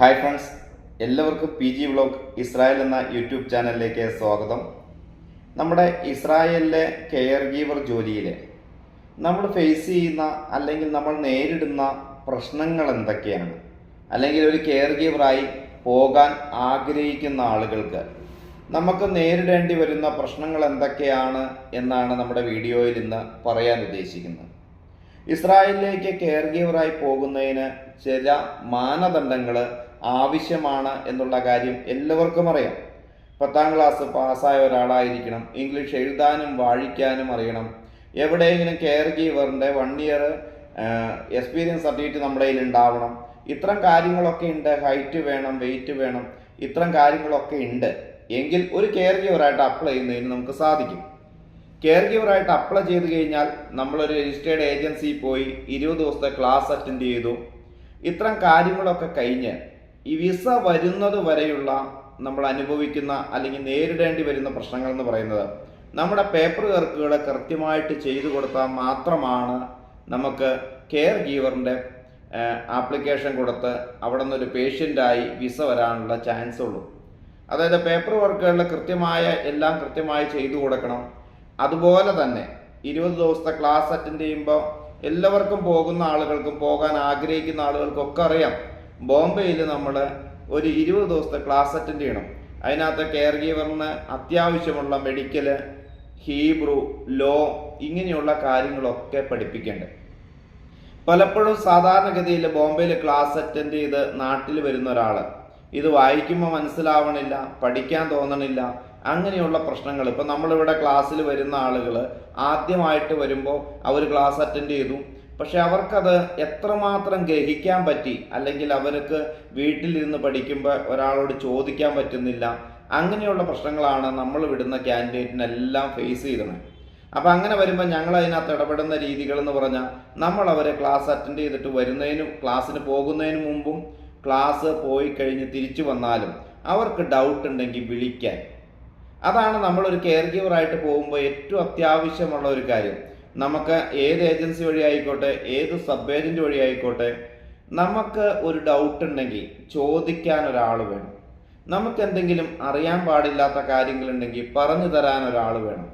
Hi friends എല്ലാവർക്കും P G vlog Israel എന്ന YouTube ചാനലിലേക്ക് സ്വാഗതം. നമ്മുടെ ഇസ്രായേലിലെ കെയർ ഗീവർ ജോലിയിൽ നമ്മൾ ഫേസ് ചെയ്യുന്ന അല്ലെങ്കിൽ നമ്മൾ നേരിടുന്ന പ്രശ്നങ്ങൾ എന്തൊക്കെയാണ്? അല്ലെങ്കിൽ ഒരു കെയർ ഗീവറായി പോകാൻ ആഗ്രഹിക്കുന്ന ആളുകൾക്ക് നമുക്ക് നേരിടേണ്ടി വരുന്ന പ്രശ്നങ്ങൾ എന്തൊക്കെയാണ് എന്നാണ് നമ്മുടെ വീഡിയോയിൽ ഇന്ന് പറയാൻ ഉദ്ദേശിക്കുന്നത്. ഇസ്രായേലിലേക്ക് കെയർ ഗീവറായി പോകുന്നതിന് ചില മാനദണ്ഡങ്ങൾ ആവശ്യമാണ് എന്നുള്ള കാര്യം എല്ലാവർക്കും അറിയാം. പത്താം ക്ലാസ് പാസ്സായ ഒരാളായിരിക്കണം. ഇംഗ്ലീഷ് എഴുതാനും വായിക്കാനും അറിയണം. എവിടെയെങ്കിലും കെയർ ഗീവറിന്റെ വൺ ഇയർ എക്സ്പീരിയൻസ് സർട്ടിഫിക്കറ്റ് നമ്മുടെ കയ്യിൽ ഉണ്ടാവണം. ഇത്തരം കാര്യങ്ങളൊക്കെ ഉണ്ട്. ഹൈറ്റ് വേണം വെയിറ്റ് വേണം. ഇത്തരം കാര്യങ്ങളൊക്കെ ഉണ്ട്. എങ്കിൽ ഒരു കെയർ ഗീവറായിട്ട് അപ്ലൈ ചെയ്യുന്നതിന് നമുക്ക് സാധിക്കും. കെയർ ഗീവറായിട്ട് അപ്ലൈ ചെയ്ത് കഴിഞ്ഞാൽ നമ്മളൊരു രജിസ്റ്റേർഡ് ഏജൻസിയിൽ പോയി ഇരുപത് ദിവസത്തെ ക്ലാസ് അറ്റൻഡ് ചെയ്തു. ഇത്തരം കാര്യങ്ങളൊക്കെ കഴിഞ്ഞ് ഈ വിസ വരുന്നത് വരെയുള്ള നമ്മൾ അനുഭവിക്കുന്ന അല്ലെങ്കിൽ നേരിടേണ്ടി വരുന്ന പ്രശ്നങ്ങൾ എന്ന് പറയുന്നത് നമ്മുടെ പേപ്പർ വർക്കുകൾ കൃത്യമായിട്ട് ചെയ്തു കൊടുത്താൽ മാത്രമാണ് നമുക്ക് കെയർ ഗീവറിന്റെ ആപ്ലിക്കേഷൻ കൊടുത്ത് അവിടെ നിന്നൊരു പേഷ്യന്റായി വിസ വരാനുള്ള ചാൻസ് ഉള്ളൂ. അതായത് പേപ്പർ വർക്കുകളിൽ കൃത്യമായ എല്ലാം കൃത്യമായി ചെയ്തു കൊടുക്കണം. അതുപോലെ തന്നെ ഇരുപത് ദിവസത്തെ ക്ലാസ് അറ്റൻഡ് ചെയ്യുമ്പോൾ എല്ലാവർക്കും പോകുന്ന ആളുകൾക്കും പോകാൻ ആഗ്രഹിക്കുന്ന ആളുകൾക്കൊക്കെ അറിയാം. ബോംബെയിൽ നമ്മൾ ഒരു ഇരുപത് ദിവസത്തെ ക്ലാസ് അറ്റൻഡ് ചെയ്യണം. അതിനകത്ത് കെയർ ഗീവറിന് അത്യാവശ്യമുള്ള മെഡിക്കൽ ഹീബ്രു ലോ ഇങ്ങനെയുള്ള കാര്യങ്ങളൊക്കെ പഠിപ്പിക്കേണ്ടത് പലപ്പോഴും സാധാരണഗതിയിൽ ബോംബെയിൽ ക്ലാസ് അറ്റൻഡ് ചെയ്ത് നാട്ടിൽ വരുന്ന ഒരാൾ ഇത് വായിക്കുമ്പോൾ മനസ്സിലാവണില്ല പഠിക്കാൻ തോന്നണില്ല അങ്ങനെയുള്ള പ്രശ്നങ്ങൾ ഇപ്പം നമ്മളിവിടെ ക്ലാസ്സിൽ വരുന്ന ആളുകൾ ആദ്യമായിട്ട് വരുമ്പോൾ അവർ ക്ലാസ് അറ്റൻഡ് ചെയ്തു. പക്ഷെ അവർക്കത് എത്രമാത്രം ഗ്രഹിക്കാൻ പറ്റി? അല്ലെങ്കിൽ അവർക്ക് വീട്ടിലിരുന്ന് പഠിക്കുമ്പോൾ ഒരാളോട് ചോദിക്കാൻ പറ്റുന്നില്ല? അങ്ങനെയുള്ള പ്രശ്നങ്ങളാണ് നമ്മൾ വിടുന്ന ക്യാൻഡിഡേറ്റിനെല്ലാം ഫേസ് ചെയ്തത് അപ്പോൾ അങ്ങനെ വരുമ്പോൾ ഞങ്ങൾ അതിനകത്ത് ഇടപെടുന്ന രീതികൾ എന്ന് പറഞ്ഞാൽ നമ്മൾ അവരെ ക്ലാസ് അറ്റൻഡ് ചെയ്തിട്ട് വരുന്നതിനും ക്ലാസ്സിന് പോകുന്നതിന് മുമ്പും ക്ലാസ് പോയി കഴിഞ്ഞ് തിരിച്ചു വന്നാലും അവർക്ക് ഡൗട്ട് ഉണ്ടെങ്കിൽ വിളിക്കാൻ. അതാണ് നമ്മളൊരു കെയർ ഗീവറായിട്ട് പോകുമ്പോൾ ഏറ്റവും അത്യാവശ്യമുള്ള ഒരു കാര്യം. നമുക്ക് ഏത് ഏജൻസി വഴി ആയിക്കോട്ടെ ഏത് സബ് ഏജന്റ് വഴി ആയിക്കോട്ടെ നമുക്ക് ഒരു ഡൗട്ട് ഉണ്ടെങ്കിൽ ചോദിക്കാൻ ഒരാൾ വേണം. നമുക്ക് എന്തെങ്കിലും അറിയാൻ പാടില്ലാത്ത കാര്യങ്ങളുണ്ടെങ്കിൽ പറഞ്ഞു തരാൻ ഒരാൾ വേണം.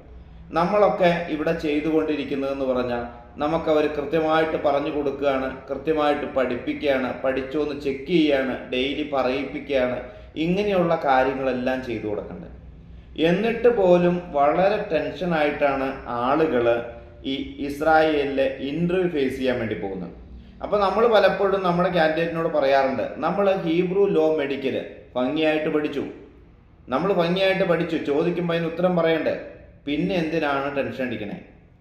നമ്മളൊക്കെ ഇവിടെ ചെയ്തുകൊണ്ടിരിക്കുന്നതെന്ന് പറഞ്ഞാൽ നമുക്ക് അവർ കൃത്യമായിട്ട് പറഞ്ഞു കൊടുക്കുകയാണ് കൃത്യമായിട്ട് പഠിപ്പിക്കുകയാണ് പഠിച്ചോ എന്ന് ചെക്ക് ചെയ്യുകയാണ് ഡെയിലി പറയിപ്പിക്കുകയാണ് ഇങ്ങനെയുള്ള കാര്യങ്ങളെല്ലാം ചെയ്തു കൊടുക്കേണ്ടത്. എന്നിട്ട് പോലും വളരെ ടെൻഷനായിട്ടാണ് ആളുകൾ ഈ ഇസ്രായേലിലെ ഇന്റർവ്യൂ ഫേസ് ചെയ്യാൻ വേണ്ടി പോകുന്നത്. അപ്പോൾ നമ്മൾ പലപ്പോഴും നമ്മുടെ കാൻഡിഡേറ്റിനോട് പറയാറുണ്ട് നമ്മൾ ഹീബ്രു ലോ മെഡിക്കൽ ഭംഗിയായിട്ട് പഠിച്ചു. നമ്മൾ ഭംഗിയായിട്ട് പഠിച്ചു ചോദിക്കുമ്പോൾ അതിന് ഉത്തരം പറയണ്ടേ? പിന്നെ എന്തിനാണ് ടെൻഷൻ അടിക്കണേ?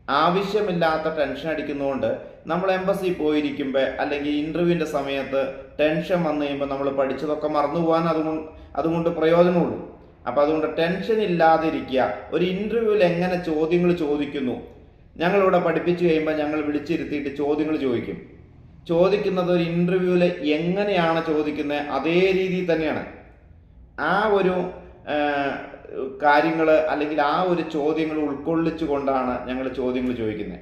ആവശ്യമില്ലാത്ത ടെൻഷൻ അടിക്കുന്നതുകൊണ്ട് നമ്മൾ എംബസി പോയിരിക്കുമ്പോൾ അല്ലെങ്കിൽ ഇന്റർവ്യൂവിന്റെ സമയത്ത് ടെൻഷൻ വന്നു കഴിയുമ്പോൾ നമ്മൾ പഠിച്ചതൊക്കെ മറന്നു പോകാൻ അതുകൊണ്ട് അതുകൊണ്ട് പ്രയോജനമുള്ളൂ. അപ്പം അതുകൊണ്ട് ടെൻഷൻ ഇല്ലാതിരിക്കുക. ഒരു ഇന്റർവ്യൂവിൽ എങ്ങനെ ചോദ്യങ്ങൾ ചോദിക്കുന്നു? ഞങ്ങളിവിടെ പഠിപ്പിച്ചു കഴിയുമ്പോൾ ഞങ്ങൾ വിളിച്ചിരുത്തിയിട്ട് ചോദ്യങ്ങൾ ചോദിക്കും. ചോദിക്കുന്നത് ഒരു ഇന്റർവ്യൂവിൽ എങ്ങനെയാണ് ചോദിക്കുന്നത് അതേ രീതിയിൽ തന്നെയാണ്. ആ ഒരു കാര്യങ്ങൾ അല്ലെങ്കിൽ ആ ഒരു ചോദ്യങ്ങൾ ഉൾക്കൊള്ളിച്ചു കൊണ്ടാണ് ഞങ്ങൾ ചോദ്യങ്ങൾ ചോദിക്കുന്നത്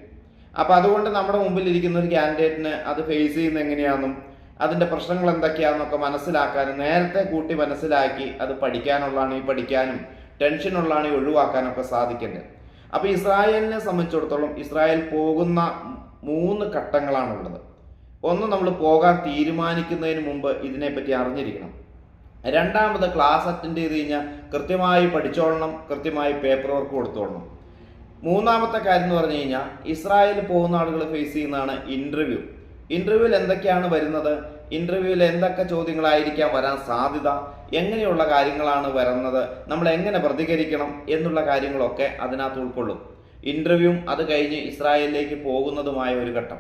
അപ്പോൾ അതുകൊണ്ട് നമ്മുടെ മുമ്പിൽ ഇരിക്കുന്ന ഒരു ക്യാൻഡിഡേറ്റിന് അത് ഫേസ് ചെയ്യുന്നത് എങ്ങനെയാണെന്നും അതിന്റെ പ്രശ്നങ്ങൾ എന്തൊക്കെയാണെന്നൊക്കെ മനസ്സിലാക്കാനും നേരത്തെ കൂട്ടി മനസ്സിലാക്കി അത് പഠിക്കാനുള്ളതാണ് ഈ പഠിക്കാനും ടെൻഷനുള്ളതാണ് ഈ ഒഴിവാക്കാനൊക്കെ സാധിക്കേണ്ടത്. അപ്പോൾ ഇസ്രായേലിനെ സംബന്ധിച്ചിടത്തോളം ഇസ്രായേൽ പോകുന്ന മൂന്ന് ഘട്ടങ്ങളാണുള്ളത്. ഒന്ന് നമ്മൾ പോകാൻ തീരുമാനിക്കുന്നതിന് മുമ്പ് ഇതിനെപ്പറ്റി അറിഞ്ഞിരിക്കണം. രണ്ടാമത് ക്ലാസ് അറ്റൻഡ് ചെയ്ത് കഴിഞ്ഞാൽ കൃത്യമായി പഠിച്ചോളണം കൃത്യമായി പേപ്പർ വർക്ക് കൊടുത്തോളണം. മൂന്നാമത്തെ കാര്യം എന്ന് പറഞ്ഞു കഴിഞ്ഞാൽ ഇസ്രായേൽ പോകുന്ന ആളുകൾ ഫേസ് ചെയ്യുന്നതാണ് ഇന്റർവ്യൂ ഇന്റർവ്യൂവിൽ എന്തൊക്കെയാണ് വരുന്നത്? ഇന്റർവ്യൂവിൽ എന്തൊക്കെ ചോദ്യങ്ങളായിരിക്കാം വരാൻ സാധ്യത? എങ്ങനെയുള്ള കാര്യങ്ങളാണ് വരുന്നത്? നമ്മൾ എങ്ങനെ പ്രതികരിക്കണം എന്നുള്ള കാര്യങ്ങളൊക്കെ അതിനകത്ത് ഉൾക്കൊള്ളും. ഇന്റർവ്യൂവും അത് കഴിഞ്ഞ് ഇസ്രായേലിലേക്ക് പോകുന്നതുമായ ഒരു ഘട്ടം.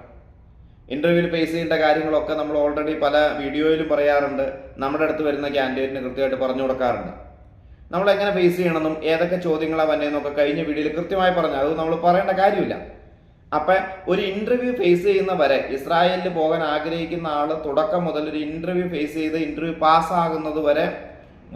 ഇന്റർവ്യൂവിൽ ഫേസ് ചെയ്യേണ്ട കാര്യങ്ങളൊക്കെ നമ്മൾ ഓൾറെഡി പല വീഡിയോയിലും പറയാറുണ്ട്. നമ്മുടെ അടുത്ത് വരുന്ന ക്യാൻഡിഡേറ്റിന് കൃത്യമായിട്ട് പറഞ്ഞു കൊടുക്കാറുണ്ട്. നമ്മൾ എങ്ങനെ ഫേസ് ചെയ്യണമെന്നും ഏതൊക്കെ ചോദ്യങ്ങളാണ് വന്നതെന്നൊക്കെ കഴിഞ്ഞ വീഡിയോയിൽ കൃത്യമായി പറഞ്ഞു. അത് നമ്മൾ പറയേണ്ട കാര്യമില്ല. അപ്പം ഒരു ഇന്റർവ്യൂ ഫേസ് ചെയ്യുന്ന വരെ ഇസ്രായേലിൽ പോകാൻ ആഗ്രഹിക്കുന്ന ആൾ തുടക്കം മുതൽ ഒരു ഇന്റർവ്യൂ ഫേസ് ചെയ്ത് ഇന്റർവ്യൂ പാസ്സാകുന്നത് വരെ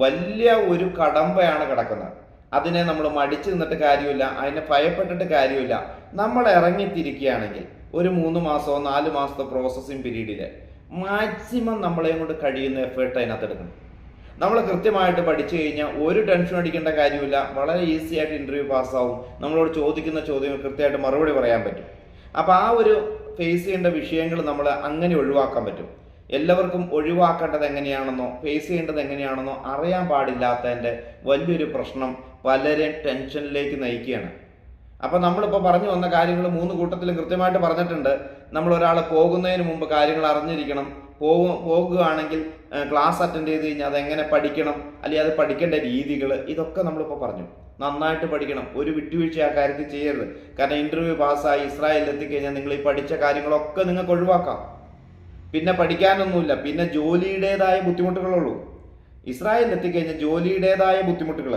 വലിയ ഒരു കടമ്പയാണ് കിടക്കുന്നത്. അതിനെ നമ്മൾ മടിച്ചു നിന്നിട്ട് കാര്യമില്ല അതിനെ ഭയപ്പെട്ടിട്ട് കാര്യമില്ല. നമ്മൾ ഇറങ്ങിത്തിരിക്കുകയാണെങ്കിൽ ഒരു മൂന്ന് മാസമോ നാല് മാസത്തെ പ്രോസസ്സിംഗ് പീരീഡിൽ മാക്സിമം നമ്മളെയും കൊണ്ട് കഴിയുന്ന എഫേർട്ട് അതിനകത്ത് എടുക്കണം. നമ്മൾ കൃത്യമായിട്ട് പഠിച്ചു കഴിഞ്ഞാൽ ഒരു ടെൻഷൻ അടിക്കേണ്ട കാര്യമില്ല. വളരെ ഈസി ആയിട്ട് ഇന്റർവ്യൂ പാസ്സാവും നമ്മളോട് ചോദിക്കുന്ന ചോദ്യങ്ങൾ കൃത്യമായിട്ട് മറുപടി പറയാൻ പറ്റും. അപ്പോൾ ആ ഒരു ഫേസ് ചെയ്യേണ്ട വിഷയങ്ങൾ നമ്മൾ അങ്ങനെ ഒഴിവാക്കാൻ പറ്റും. എല്ലാവർക്കും ഒഴിവാക്കേണ്ടത് എങ്ങനെയാണെന്നോ ഫേസ് ചെയ്യേണ്ടത് എങ്ങനെയാണെന്നോ അറിയാൻ പാടില്ലാത്തതിന്റെ വലിയൊരു പ്രശ്നം പലരെയും ടെൻഷനിലേക്ക് നയിക്കുകയാണ്. അപ്പോൾ നമ്മളിപ്പോൾ പറഞ്ഞു വന്ന കാര്യങ്ങൾ മൂന്ന് കൂട്ടത്തിലും കൃത്യമായിട്ട് പറഞ്ഞിട്ടുണ്ട്. നമ്മൾ ഒരാൾ പോകുന്നതിന് മുമ്പ് കാര്യങ്ങൾ അറിഞ്ഞിരിക്കണം. പോകു പോകുകയാണെങ്കിൽ ക്ലാസ് അറ്റൻഡ് ചെയ്ത് കഴിഞ്ഞാൽ അതെങ്ങനെ പഠിക്കണം? അല്ലെങ്കിൽ അത് പഠിക്കേണ്ട രീതികൾ ഇതൊക്കെ നമ്മളിപ്പോൾ പറഞ്ഞു. നന്നായിട്ട് പഠിക്കണം. ഒരു വിട്ടുവീഴ്ച ആ കാര്യത്തിൽ ചെയ്യരുത്. കാരണം ഇന്റർവ്യൂ പാസ്സായി ഇസ്രായേലിൽ എത്തിക്കഴിഞ്ഞാൽ നിങ്ങൾ ഈ പഠിച്ച കാര്യങ്ങളൊക്കെ നിങ്ങൾക്ക് ഒഴിവാക്കാം. പിന്നെ പഠിക്കാനൊന്നുമില്ല. പിന്നെ ജോലിയുടേതായ ബുദ്ധിമുട്ടുകളുള്ളൂ. ഇസ്രായേലിൽ എത്തിക്കഴിഞ്ഞാൽ ജോലിയുടേതായ ബുദ്ധിമുട്ടുകൾ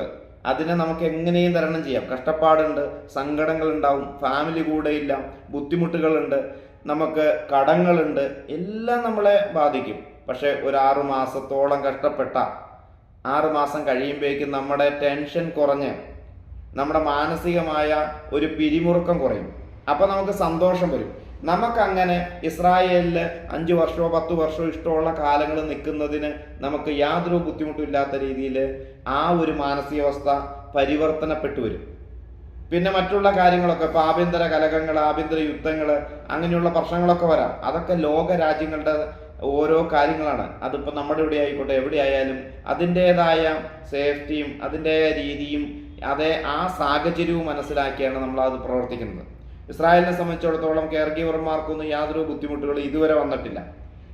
അതിനെ നമുക്ക് എങ്ങനെയും തരണം ചെയ്യാം. കഷ്ടപ്പാടുണ്ട് സങ്കടങ്ങളുണ്ടാവും ഫാമിലി കൂടെയില്ല ബുദ്ധിമുട്ടുകളുണ്ട്. നമുക്ക് കടങ്ങളുണ്ട് എല്ലാം നമ്മളെ ബാധിക്കും. പക്ഷെ ഒരു ആറു മാസത്തോളം കഷ്ടപ്പെട്ട ആറു മാസം കഴിയുമ്പോഴേക്കും നമ്മുടെ ടെൻഷൻ കുറഞ്ഞ് നമ്മുടെ മാനസികമായ ഒരു പിരിമുറുക്കം കുറയും. അപ്പോൾ നമുക്ക് സന്തോഷം വരും. നമുക്കങ്ങനെ ഇസ്രായേലിൽ അഞ്ച് വർഷമോ പത്ത് വർഷമോ ഇഷ്ടമുള്ള കാലങ്ങൾ നിൽക്കുന്നതിന് നമുക്ക് യാതൊരു ബുദ്ധിമുട്ടും ഇല്ലാത്ത രീതിയിൽ ആ ഒരു മാനസികാവസ്ഥ പരിവർത്തനപ്പെട്ടു വരും. പിന്നെ മറ്റുള്ള കാര്യങ്ങളൊക്കെ ഇപ്പോൾ ആഭ്യന്തര കലഹങ്ങൾ ആഭ്യന്തര യുദ്ധങ്ങൾ അങ്ങനെയുള്ള പ്രശ്നങ്ങളൊക്കെ വരാം. അതൊക്കെ ലോക രാജ്യങ്ങളുടെ ഓരോ കാര്യങ്ങളാണ്. അതിപ്പോൾ നമ്മുടെ ഇവിടെ ആയിക്കോട്ടെ എവിടെ ആയാലും അതിന്റേതായ സേഫ്റ്റിയും അതിന്റെതായ രീതിയും അതേ ആ സാഹചര്യവും മനസ്സിലാക്കിയാണ് നമ്മൾ അത് പ്രവർത്തിക്കുന്നത്. ഇസ്രായേലിനെ സംബന്ധിച്ചിടത്തോളം കെയർ ഗീവർമാർക്കൊന്നും യാതൊരു ബുദ്ധിമുട്ടുകളും ഇതുവരെ വന്നിട്ടില്ല.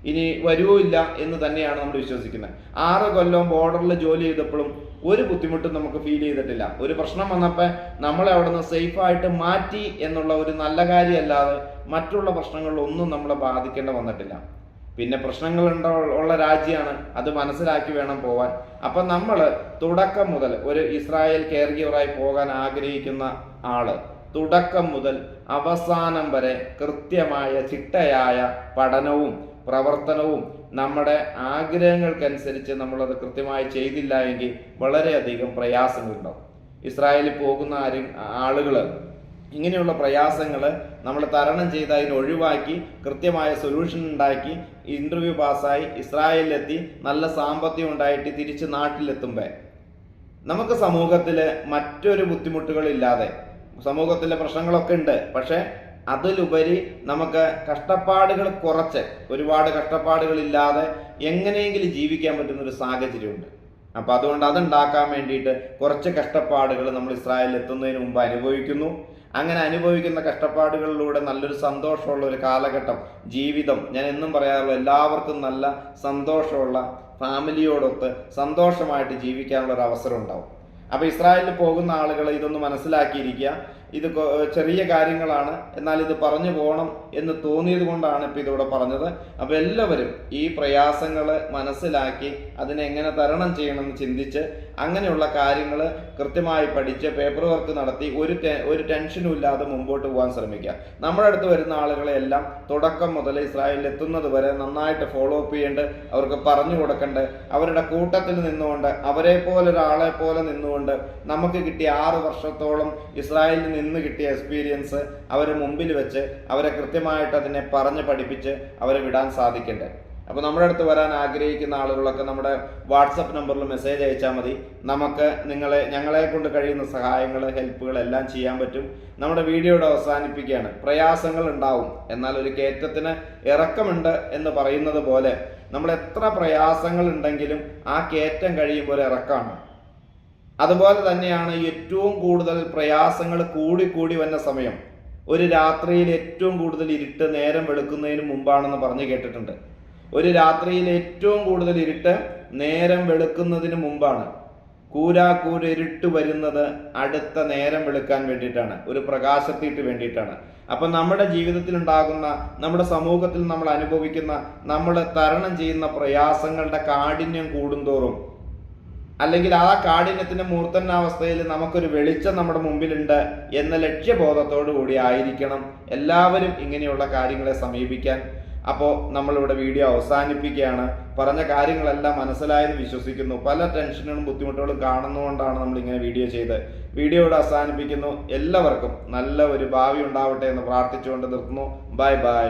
ഇനി വരുവില്ല എന്ന് തന്നെയാണ് നമ്മൾ വിശ്വസിക്കുന്നത്. ആറ് കൊല്ലം ബോർഡറിൽ ജോലി ചെയ്തപ്പോഴും ഒരു ബുദ്ധിമുട്ടും നമുക്ക് ഫീൽ ചെയ്തിട്ടില്ല. ഒരു പ്രശ്നം വന്നപ്പോൾ നമ്മളെ അവിടെ നിന്ന് സേഫായിട്ട് മാറ്റി എന്നുള്ള ഒരു നല്ല കാര്യമല്ലാതെ മറ്റുള്ള പ്രശ്നങ്ങളിലൊന്നും നമ്മളെ ബാധിക്കേണ്ട വന്നിട്ടില്ല. പിന്നെ പ്രശ്നങ്ങൾ ഉള്ള രാജ്യമാണ് അത് മനസ്സിലാക്കി വേണം പോവാൻ. അപ്പം നമ്മൾ തുടക്കം മുതൽ ഒരു ഇസ്രായേൽ കെയർ പോകാൻ ആഗ്രഹിക്കുന്ന ആൾ തുടക്കം മുതൽ അവസാനം വരെ കൃത്യമായ ചിട്ടയായ പഠനവും പ്രവർത്തനവും നമ്മുടെ ആഗ്രഹങ്ങൾക്കനുസരിച്ച് നമ്മളത് കൃത്യമായി ചെയ്തില്ല എങ്കിൽ വളരെയധികം പ്രയാസങ്ങളുണ്ടാവും. ഇസ്രായേലിൽ പോകുന്ന ആരും ആളുകൾ ഇങ്ങനെയുള്ള പ്രയാസങ്ങൾ നമ്മൾ തരണം ചെയ്ത് അതിനെ ഒഴിവാക്കി കൃത്യമായ സൊല്യൂഷൻ ഉണ്ടാക്കി ഇന്റർവ്യൂ പാസ്സായി ഇസ്രായേലിലെത്തി നല്ല സാമ്പത്തികം ഉണ്ടായിട്ട് തിരിച്ച് നാട്ടിലെത്തുമ്പോൾ നമുക്ക് സമൂഹത്തിൽ മറ്റൊരു ബുദ്ധിമുട്ടുകളില്ലാതെ സമൂഹത്തിലെ പ്രശ്നങ്ങളൊക്കെ ഉണ്ട്. പക്ഷേ അതിലുപരി നമുക്ക് കഷ്ടപ്പാടുകൾ കുറച്ച് ഒരുപാട് കഷ്ടപ്പാടുകളില്ലാതെ എങ്ങനെയെങ്കിലും ജീവിക്കാൻ പറ്റുന്ന ഒരു സാഹചര്യമുണ്ട്. അപ്പം അതുകൊണ്ട് അതുണ്ടാക്കാൻ വേണ്ടിയിട്ട് കുറച്ച് കഷ്ടപ്പാടുകൾ നമ്മൾ ഇസ്രായേലിൽ എത്തുന്നതിന് മുമ്പ് അനുഭവിക്കുന്നു. അങ്ങനെ അനുഭവിക്കുന്ന കഷ്ടപ്പാടുകളിലൂടെ നല്ലൊരു സന്തോഷമുള്ള ഒരു കാലഘട്ടം ജീവിതം ഞാൻ എന്നും പറയാറുള്ള എല്ലാവർക്കും നല്ല സന്തോഷമുള്ള ഫാമിലിയോടൊത്ത് സന്തോഷമായിട്ട് ജീവിക്കാനുള്ള ഒരു അവസരം ഉണ്ടാവും. അപ്പോൾ ഇസ്രായേലിൽ പോകുന്ന ആളുകൾ ഇതൊന്ന് മനസ്സിലാക്കിയിരിക്കുക. ഇത് ചെറിയ കാര്യങ്ങളാണ്. എന്നാൽ ഇത് പറഞ്ഞു പോകണം എന്ന് തോന്നിയത് കൊണ്ടാണ് ഇപ്പം ഇതിവിടെ പറഞ്ഞത്. അപ്പോൾ എല്ലാവരും ഈ പ്രയാസങ്ങൾ മനസ്സിലാക്കി അതിനെ എങ്ങനെ തരണം ചെയ്യണമെന്ന് ചിന്തിച്ച് അങ്ങനെയുള്ള കാര്യങ്ങൾ കൃത്യമായി പഠിച്ച് പേപ്പർ വർക്ക് നടത്തി ഒരു ഒരു ടെൻഷനും ഇല്ലാതെ മുമ്പോട്ട് പോകാൻ ശ്രമിക്കുക. നമ്മുടെ അടുത്ത് വരുന്ന ആളുകളെല്ലാം തുടക്കം മുതൽ ഇസ്രായേലിൽ എത്തുന്നത് വരെ നന്നായിട്ട് ഫോളോ അപ്പ് ചെയ്യേണ്ട അവർക്ക് പറഞ്ഞു കൊടുക്കേണ്ട അവരുടെ കൂട്ടത്തിൽ നിന്നുകൊണ്ട് അവരെ പോലെ ഒരാളെ പോലെ നിന്നുകൊണ്ട് നമുക്ക് കിട്ടിയ ആറ് വർഷത്തോളം ഇസ്രായേലിൽ നിന്ന് കിട്ടിയ എക്സ്പീരിയൻസ് അവരെ മുമ്പിൽ വെച്ച് അവരെ കൃത്യമായിട്ട് അതിനെ പറഞ്ഞ് പഠിപ്പിച്ച് അവരെ വിടാൻ സാധിക്കണ്ടേ. അപ്പോൾ നമ്മുടെ അടുത്ത് വരാൻ ആഗ്രഹിക്കുന്ന ആളുകളൊക്കെ നമ്മുടെ വാട്സപ്പ് നമ്പറിൽ മെസ്സേജ് അയച്ചാൽ മതി. നമുക്ക് നിങ്ങളെ ഞങ്ങളെ കൊണ്ട് കഴിയുന്ന സഹായങ്ങൾ ഹെൽപ്പുകൾ എല്ലാം ചെയ്യാൻ പറ്റും. നമ്മുടെ വീഡിയോയുടെ അവസാനിപ്പിക്കുകയാണ്. പ്രയാസങ്ങൾ ഉണ്ടാവും. എന്നാൽ ഒരു കയറ്റത്തിന് ഇറക്കമുണ്ട് എന്ന് പറയുന്നത് പോലെ നമ്മൾ എത്ര പ്രയാസങ്ങൾ ഉണ്ടെങ്കിലും ആ കയറ്റം കഴിയുമ്പോൾ ഇറക്കമാണ് അതുപോലെ തന്നെയാണ് ഏറ്റവും കൂടുതൽ പ്രയാസങ്ങൾ കൂടിക്കൂടി വന്ന സമയം. ഒരു രാത്രിയിൽ ഏറ്റവും കൂടുതൽ ഇരുട്ട് നേരം വെളുക്കുന്നതിന് മുമ്പാണെന്ന് പറഞ്ഞു കേട്ടിട്ടുണ്ട്. ഒരു രാത്രിയിൽ ഏറ്റവും കൂടുതൽ ഇരുട്ട് നേരം വെളുക്കുന്നതിന് മുമ്പാണ്. കൂരാക്കൂര ഇരുട്ട് വരുന്നത് അടുത്ത നേരം വെളുക്കാൻ വേണ്ടിയിട്ടാണ്. ഒരു പ്രകാശത്തിട്ട് വേണ്ടിയിട്ടാണ്. അപ്പം നമ്മുടെ ജീവിതത്തിൽ ഉണ്ടാകുന്ന നമ്മുടെ സമൂഹത്തിൽ നമ്മൾ അനുഭവിക്കുന്ന നമ്മൾ തരണം ചെയ്യുന്ന പ്രയാസങ്ങളുടെ കാഠിന്യം കൂടുന്തോറും അല്ലെങ്കിൽ ആ കാഠിന്യത്തിന്റെ മൂർത്തനാവസ്ഥയിൽ നമുക്കൊരു വെളിച്ചം നമ്മുടെ മുമ്പിലുണ്ട് എന്ന ലക്ഷ്യബോധത്തോടു കൂടി ആയിരിക്കണം എല്ലാവരും ഇങ്ങനെയുള്ള കാര്യങ്ങളെ സമീപിക്കാൻ. അപ്പോൾ നമ്മളിവിടെ വീഡിയോ അവസാനിപ്പിക്കുകയാണ്. പറഞ്ഞ കാര്യങ്ങളെല്ലാം മനസ്സിലായെന്ന് വിശ്വസിക്കുന്നു. പല ടെൻഷനുകളും ബുദ്ധിമുട്ടുകളും കാണുന്നതുകൊണ്ടാണ് നമ്മൾ ഇങ്ങനെ വീഡിയോ ചെയ്ത് വീഡിയോ ഇവിടെ അവസാനിപ്പിക്കുന്നു. എല്ലാവർക്കും നല്ല ഒരു ഭാവി ഉണ്ടാവട്ടെ എന്ന് പ്രാർത്ഥിച്ചുകൊണ്ട് നിർത്തുന്നു. Bye bye.